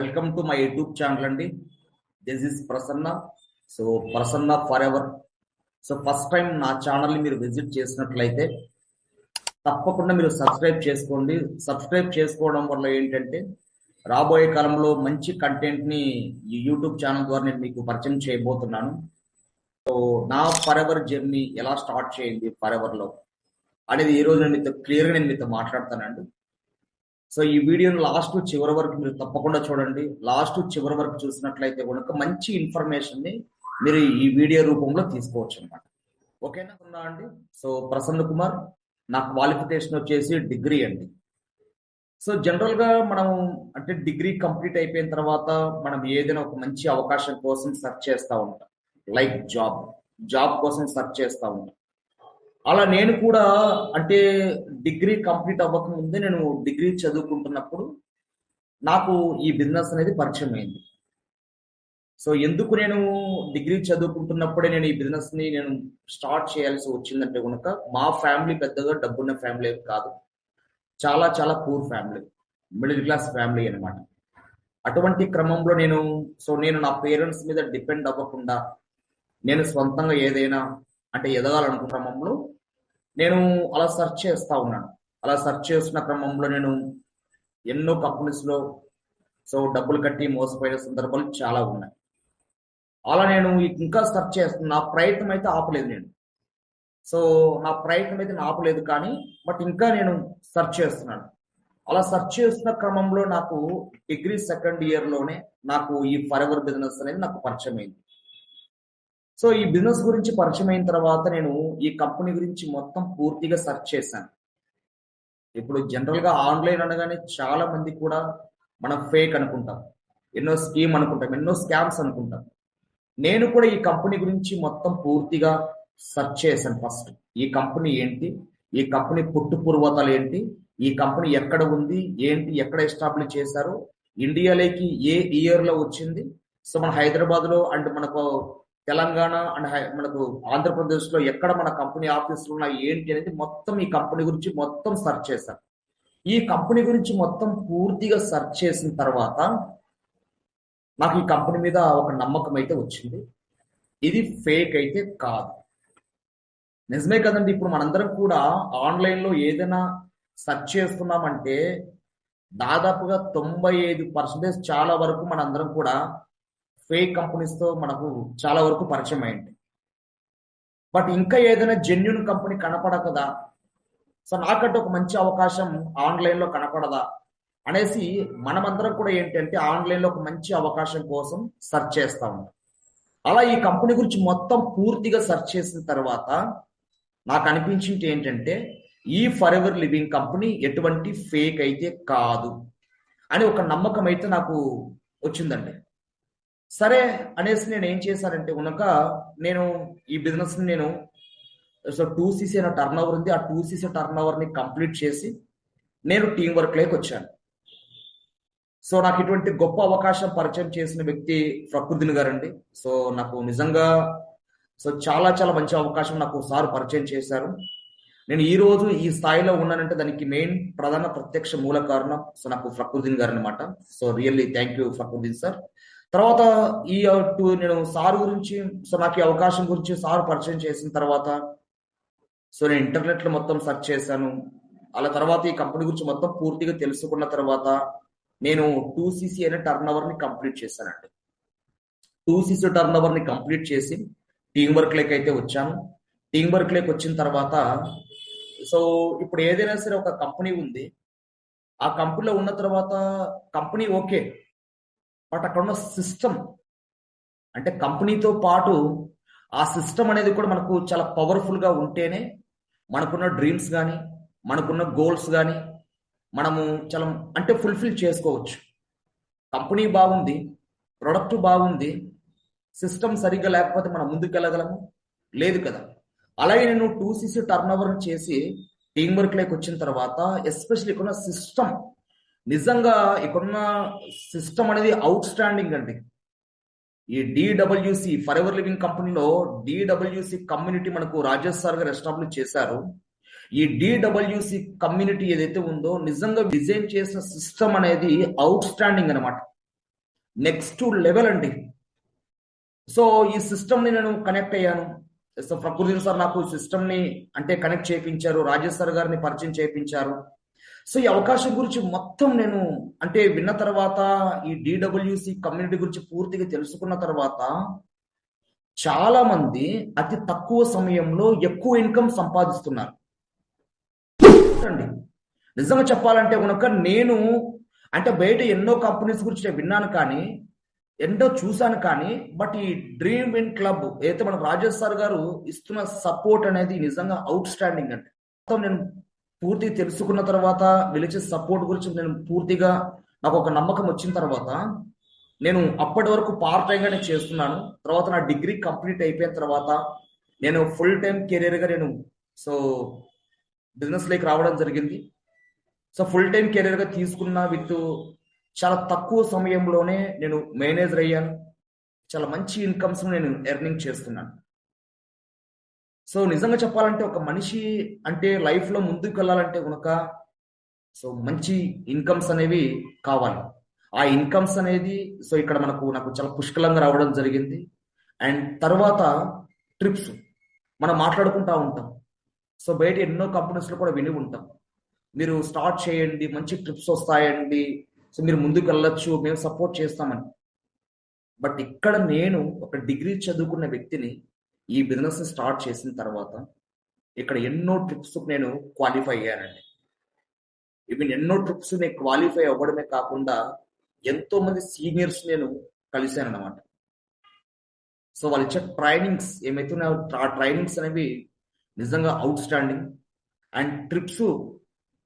Welcome to my YouTube channel అండి. This is Prasanna so Prasanna forever so first time నా ఛానల్ని మీరు visit చేసినట్లయితే తప్పకుండా మీరు సబ్స్క్రైబ్ చేసుకోండి. సబ్స్క్రైబ్ చేసుకోవడం వల్ల ఏంటంటే రాబోయే కాలంలో మంచి కంటెంట్ని యూట్యూబ్ ఛానల్ ద్వారా నేను మీకు పరిచయం చేయబోతున్నాను. సో నా ఫర్ ఎవర్ జర్నీ ఎలా స్టార్ట్ చేయండి ఫర్ ఎవర్లో అనేది ఈ రోజు నేను మీతో క్లియర్గా నేను మీతో మాట్లాడతానండి. సో ఈ వీడియోని లాస్ట్ చివరి వరకు మీరు తప్పకుండా చూడండి. లాస్ట్ చివరి వరకు చూసినట్లయితే కనుక మంచి ఇన్ఫర్మేషన్ని మీరు ఈ వీడియో రూపంలో తీసుకోవచ్చు అనమాట ఓకేనా? ఉన్నా అండి? సో ప్రసన్న కుమార్ నా క్వాలిఫికేషన్ వచ్చేసి డిగ్రీ అండి. సో జనరల్గా మనం అంటే డిగ్రీ కంప్లీట్ అయిపోయిన తర్వాత మనం ఏదైనా ఒక మంచి అవకాశం కోసం సెర్చ్ చేస్తూ ఉంటాం. లైక్ జాబ్ జాబ్ కోసం సెర్చ్ చేస్తూ ఉంటాం. అలా నేను కూడా అంటే డిగ్రీ కంప్లీట్ అవ్వక ముందే నేను డిగ్రీ చదువుకుంటున్నప్పుడు నాకు ఈ బిజినెస్ అనేది పరిచయం అయింది. సో ఎందుకు నేను డిగ్రీ చదువుకుంటున్నప్పుడే నేను ఈ బిజినెస్ని నేను స్టార్ట్ చేయాల్సి వచ్చిందంటే కనుక మా ఫ్యామిలీ పెద్దగా డబ్బున్న ఫ్యామిలీ కాదు. చాలా చాలా poor family. Middle class family అనమాట అటువంటి క్రమంలో నేను సో నేను నా పేరెంట్స్ మీద డిపెండ్ అవ్వకుండా నేను సొంతంగా ఏదైనా అంటే ఎదగాలనుకున్న క్రమంలో నేను అలా సెర్చ్ చేస్తూ ఉన్నాను. అలా సెర్చ్ చేస్తున్న క్రమంలో నేను ఎన్నో కంపెనీస్లో సో డబ్బులు కట్టి మోసపోయిన సందర్భాలు చాలా ఉన్నాయి. అలా నేను ఇంకా సెర్చ్ చేస్తున్నా నా ప్రయత్నం అయితే ఆపలేదు నేను. సో నా ప్రయత్నం అయితే నేను ఆపలేదు కానీ బట్ ఇంకా నేను సెర్చ్ చేస్తున్నాను. అలా సెర్చ్ చేస్తున్న క్రమంలో నాకు డిగ్రీ సెకండ్ ఇయర్లోనే నాకు ఈ ఫర్ ఎవర్ బిజినెస్ అనేది నాకు పరిచయం అయింది సో ఈ బిజినెస్ గురించి పరిచయం అయిన తర్వాత నేను ఈ కంపెనీ గురించి మొత్తం పూర్తిగా సెర్చ్ చేశాను. ఇప్పుడు జనరల్గా ఆన్లైన్ అనగానే చాలా మంది కూడా మనం ఫేక్ అనుకుంటాం. ఎన్నో స్కీమ్ అనుకుంటాం ఎన్నో స్కామ్స్ అనుకుంటాం. నేను కూడా ఈ కంపెనీ గురించి మొత్తం పూర్తిగా సెర్చ్ చేశాను ఫస్ట్. ఈ కంపెనీ ఏంటి? ఈ కంపెనీ పుట్టు పూర్వతలు ఏంటి? ఈ కంపెనీ ఎక్కడ ఉంది? ఏంటి? ఎక్కడ ఎస్టాబ్లిష్ చేశారు? ఇండియాలోకి ఏ ఇయర్లో వచ్చింది? సో మన హైదరాబాద్లో అండ్ మనకు తెలంగాణ అండ్ మనకు ఆంధ్రప్రదేశ్లో ఎక్కడ మన కంపెనీ ఆఫీసులు ఉన్నాయి ఏంటి అనేది మొత్తం ఈ కంపెనీ గురించి మొత్తం సెర్చ్ చేశాను ఈ కంపెనీ గురించి మొత్తం పూర్తిగా సెర్చ్ చేసిన తర్వాత నాకు ఈ కంపెనీ మీద ఒక నమ్మకం అయితే వచ్చింది. ఇది ఫేక్ అయితే కాదు. నిజమే కదండి ఇప్పుడు మనందరం కూడా ఆన్లైన్లో ఏదైనా సెర్చ్ చేస్తున్నామంటే దాదాపుగా తొంభై ఐదు పర్సెంటేజ్ చాలా వరకు మనందరం కూడా ఫేక్ కంపెనీస్తో మనకు చాలా వరకు పరిచయం అయింది. బట్ ఇంకా ఏదైనా జెన్యున్ కంపెనీ కనపడకదా? సో నాకంటే ఒక మంచి అవకాశం ఆన్లైన్లో కనపడదా? అనేసి మనమందరం కూడా ఏంటంటే ఆన్లైన్లో ఒక మంచి అవకాశం కోసం సెర్చ్ చేస్తా ఉంటాం అలా ఈ కంపెనీ గురించి మొత్తం పూర్తిగా సెర్చ్ చేసిన తర్వాత నాకు అనిపించింది ఏంటంటే ఈ ఫర్ ఎవర్ లివింగ్ కంపెనీ ఎటువంటి ఫేక్ అయితే కాదు అని ఒక నమ్మకం అయితే నాకు వచ్చిందండి. సరే అనేసి నేను ఏం చేశానంటే కనుక నేను ఈ బిజినెస్ నేను సో టూ సీసీ అనే టర్న్ ఓవర్ ఉంది. ఆ టూ సీసీ టర్న్ ఓవర్ని కంప్లీట్ చేసి నేను టీం వర్క్లోకి వచ్చాను. సో నాకు ఇటువంటి గొప్ప అవకాశం పరిచయం చేసిన వ్యక్తి ప్రకృతిని గారండి. సో నాకు నిజంగా సో చాలా చాలా మంచి అవకాశం నాకు సార్ పరిచయం చేశారు. నేను ఈ రోజు ఈ స్థాయిలో ఉన్నానంటే దానికి మెయిన్ ప్రధాన ప్రత్యక్ష మూల కారణం సో నాకు ఫక్రుద్దీన్ గారు అనమాట so really thank you Fakruddin sir. తర్వాత ఈ నేను సార్ గురించి సో నాకు ఈ అవకాశం గురించి సార్ పరిచయం చేసిన తర్వాత సో నేను ఇంటర్నెట్లో మొత్తం సెర్చ్ చేశాను. అలా తర్వాత ఈ కంపెనీ గురించి మొత్తం పూర్తిగా తెలుసుకున్న తర్వాత నేను టూ సీసీ అనే టర్న్ ఓవర్ని కంప్లీట్ చేశానండి. టూ సీసీ టర్న్ ఓవర్ని కంప్లీట్ చేసి టీం వర్క్ లేక్ అయితే వచ్చాను. టీం వర్క్ లేక్ వచ్చిన తర్వాత సో ఇప్పుడు ఏదైనా సరే ఒక కంపెనీ ఉంది. ఆ కంపెనీలో ఉన్న తర్వాత కంపెనీ ఓకే. బట్ అక్కడ ఉన్న సిస్టమ్ అంటే కంపెనీతో పాటు ఆ సిస్టమ్ అనేది కూడా మనకు చాలా పవర్ఫుల్గా ఉంటేనే మనకున్న డ్రీమ్స్ కానీ మనకున్న గోల్స్ కానీ మనము చాలా అంటే ఫుల్ఫిల్ చేసుకోవచ్చు. కంపెనీ బాగుంది ప్రొడక్ట్ బాగుంది సిస్టమ్ సరిగ్గా లేకపోతే మనం ముందుకు వెళ్ళగలము లేదు కదా. అలాగే నేను టూ సీసీ టర్న్ ఓవర్ చేసి టీమ్ వర్క్ లైక్ వచ్చిన తర్వాత ఎస్పెషల్లీ ఇక్కడ సిస్టమ్ నిజంగా ఇక్కడున్న సిస్టమ్ అనేది అవుట్ స్టాండింగ్ అండి. ఈ డిడబ్ల్యూసి ఫర్ ఎవర్ లివింగ్ కంపెనీలో డిడబ్ల్యూసి కమ్యూనిటీ మనకు రాజేష్ సార్ గారు ఎస్టాబ్లిష్ చేశారు. ఈ డిడబ్ల్యూసి కమ్యూనిటీ ఏదైతే ఉందో నిజంగా డిజైన్ చేసిన సిస్టమ్ అనేది అవుట్ స్టాండింగ్ అనమాట నెక్స్ట్ లెవెల్ అండి. సో ఈ సిస్టమ్ని నేను కనెక్ట్ అయ్యాను. సో ప్రకృతి సార్ నాకు సిస్టమ్ని అంటే కనెక్ట్ చేయించారు. రాజేష్ సార్ గారిని పరిచయం చేయించారు. సో ఈ అవకాశం గురించి మొత్తం నేను అంటే విన్న తర్వాత ఈ డిడబ్ల్యూసి కమ్యూనిటీ గురించి పూర్తిగా తెలుసుకున్న తర్వాత చాలా మంది అతి తక్కువ సమయంలో ఎక్కువ ఇన్కమ్ సంపాదిస్తున్నారు. చూడండి నిజంగా చెప్పాలంటే కనుక నేను అంటే బయట ఎన్నో కంపెనీస్ గురించి నేను విన్నాను కానీ ఎన్నో చూశాను కానీ బట్ ఈ డ్రీమ్ విన్ క్లబ్ అయితే మన రాజేష్ సార్ గారు ఇస్తున్న సపోర్ట్ అనేది నిజంగా అవుట్ స్టాండింగ్ అండి. మొత్తం నేను పూర్తి తెలుసుకున్న తర్వాత విలేజెస్ సపోర్ట్ గురించి నేను పూర్తిగా నాకు ఒక నమ్మకం వచ్చిన తర్వాత నేను అప్పటి వరకు పార్ట్ టైంగా నేను చేస్తున్నాను. తర్వాత నా డిగ్రీ కంప్లీట్ అయిపోయిన తర్వాత నేను ఫుల్ టైం కెరీర్గా నేను సో బిజినెస్లోకి రావడం జరిగింది. సో ఫుల్ టైం కెరీర్గా తీసుకున్న విత్ చాలా తక్కువ సమయంలోనే నేను మేనేజర్ అయ్యాను. చాలా మంచి ఇన్కమ్స్ నేను ఎర్నింగ్ చేస్తున్నాను. సో నిజంగా చెప్పాలంటే ఒక మనిషి అంటే లైఫ్లో ముందుకు వెళ్ళాలంటే కనుక సో మంచి ఇన్కమ్స్ అనేవి కావాలి. ఆ ఇన్కమ్స్ అనేది సో ఇక్కడ మనకు నాకు చాలా పుష్కలంగా రావడం జరిగింది. అండ్ తర్వాత ట్రిప్స్ మనం మాట్లాడుకుంటా ఉంటాం. సో బయట ఎన్నో కంపెనీస్లో కూడా విని ఉంటాం. మీరు స్టార్ట్ చేయండి మంచి ట్రిప్స్ వస్తాయండి. సో మీరు ముందుకు వెళ్ళొచ్చు మేము సపోర్ట్ చేస్తామని. బట్ ఇక్కడ నేను ఒక డిగ్రీ చదువుకున్న వ్యక్తిని ఈ బిజినెస్ స్టార్ట్ చేసిన తర్వాత ఇక్కడ ఎన్నో ట్రిప్స్ నేను క్వాలిఫై అయ్యానండి. ఈవెన్ ఎన్నో ట్రిప్స్ నేను క్వాలిఫై అవ్వడమే కాకుండా ఎంతో మంది సీనియర్స్ నేను కలిశాను అనమాట సో వాళ్ళు ఇచ్చే ట్రైనింగ్స్ ఏమైతే ఉన్నాయో ఆ ట్రైనింగ్స్ అనేవి నిజంగా outstanding and trips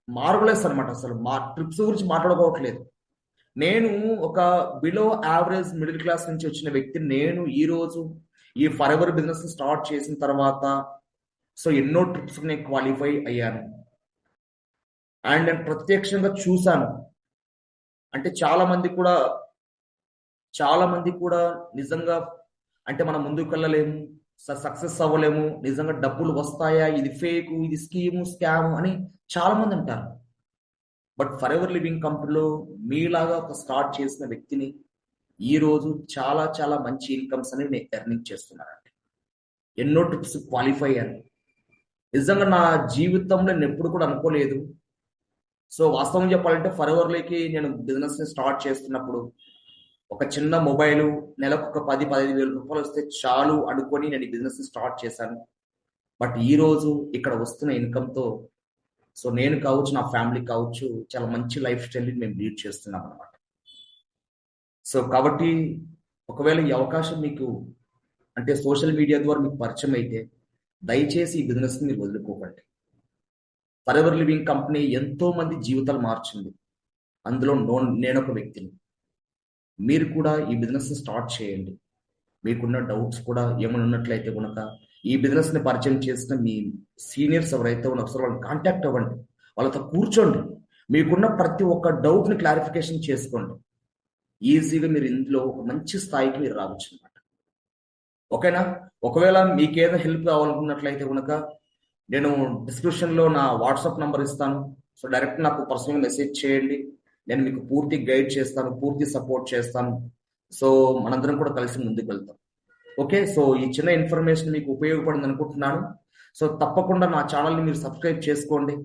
marvellous అనమాట అసలు. మా ట్రిప్స్ గురించి మాట్లాడుకోవట్లేదు. నేను ఒక బిలో యావరేజ్ మిడిల్ క్లాస్ నుంచి వచ్చిన వ్యక్తి నేను ఈ రోజు ఈ ఫర్ ఎవర్ బిజినెస్ స్టార్ట్ చేసిన తర్వాత సో ఎన్నో ట్రిప్స్ నేను క్వాలిఫై అయ్యాను. అండ్ నేను ప్రత్యక్షంగా చూశాను. అంటే చాలా మంది కూడా చాలా మంది కూడా నిజంగా అంటే మనం ముందుకు వెళ్ళలేము సక్సెస్ అవ్వలేము నిజంగా డబ్బులు వస్తాయా ఇది ఫేక్ ఇది స్కీము స్కామ్ అని చాలా మంది అంటారు. బట్ ఫర్ ఎవర్ లివింగ్ కంపెనీలో మీలాగా ఒక స్టార్ట్ చేసిన వ్యక్తిని ఈ రోజు చాలా చాలా మంచి ఇన్కమ్స్ అనేవి నేను ఎర్నింగ్ చేస్తున్నానండి ఎన్నో ట్రిప్స్ క్వాలిఫై అయ్యాను నిజంగా నా జీవితంలో నేను ఎప్పుడు కూడా అనుకోలేదు. సో వాస్తవం చెప్పాలంటే ఫర్ఎవర్లోకి నేను బిజినెస్ని స్టార్ట్ చేస్తున్నప్పుడు ఒక చిన్న మొబైల్ నెలకు ఒక పది పదిహేను వేల రూపాయలు వస్తే చాలు అనుకొని నేను ఈ బిజినెస్ స్టార్ట్ చేశాను. బట్ ఈ రోజు ఇక్కడ వస్తున్న ఇన్కమ్తో సో నేను కావచ్చు నా ఫ్యామిలీ కావచ్చు చాలా మంచి లైఫ్ స్టైల్ని మేము లీడ్ చేస్తున్నాం అనమాట సో కాబట్టి ఒకవేళ ఈ అవకాశం మీకు అంటే సోషల్ మీడియా ద్వారా మీకు పరిచయం అయితే దయచేసి ఈ బిజినెస్ మీరు వదులుకోకండి. ఫరెవర్ లివింగ్ కంపెనీ ఎంతో మంది జీవితాలు మార్చింది. అందులో నో నేను ఒక వ్యక్తిని. మీరు కూడా ఈ బిజినెస్ స్టార్ట్ చేయండి. మీకున్న డౌట్స్ కూడా ఏమైనా ఉన్నట్లయితే కనుక ఈ బిజినెస్ని పరిచయం చేసిన మీ సీనియర్స్ ఎవరైతే ఉన్న ఒకసారి వాళ్ళని కాంటాక్ట్ అవ్వండి. వాళ్ళతో కూర్చోండి. మీకున్న ప్రతి ఒక్క డౌట్ని క్లారిఫికేషన్ చేసుకోండి. ఈజీగా మీరు ఇందులో ఒక మంచి స్థాయికి మీరు రావచ్చు అనమాట ఓకేనా? ఒకవేళ మీకు హెల్ప్ కావాలనుకున్నట్లయితే కనుక నేను డిస్క్రిప్షన్లో నా వాట్సాప్ నంబర్ ఇస్తాను. సో డైరెక్ట్ నాకు పర్సనల్ మెసేజ్ చేయండి. నేను మీకు పూర్తి గైడ్ చేస్తాను పూర్తి సపోర్ట్ చేస్తాను. సో మనందరం కూడా కలిసి ముందుకు వెళ్తాం. ఓకే? సో ఈ చిన్న ఇన్ఫర్మేషన్ మీకు ఉపయోగపడింది అనుకుంటున్నాను. సో తప్పకుండా నా ఛానల్ని మీరు సబ్స్క్రైబ్ చేసుకోండి.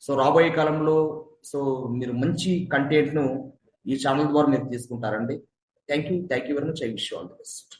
సో రాబోయే కాలంలో సో మీరు మంచి కంటెంట్ను ఈ ఛానల్ ద్వారా మీరు తీసుకుంటారండి. Thank you thank you very much. I wish all the best.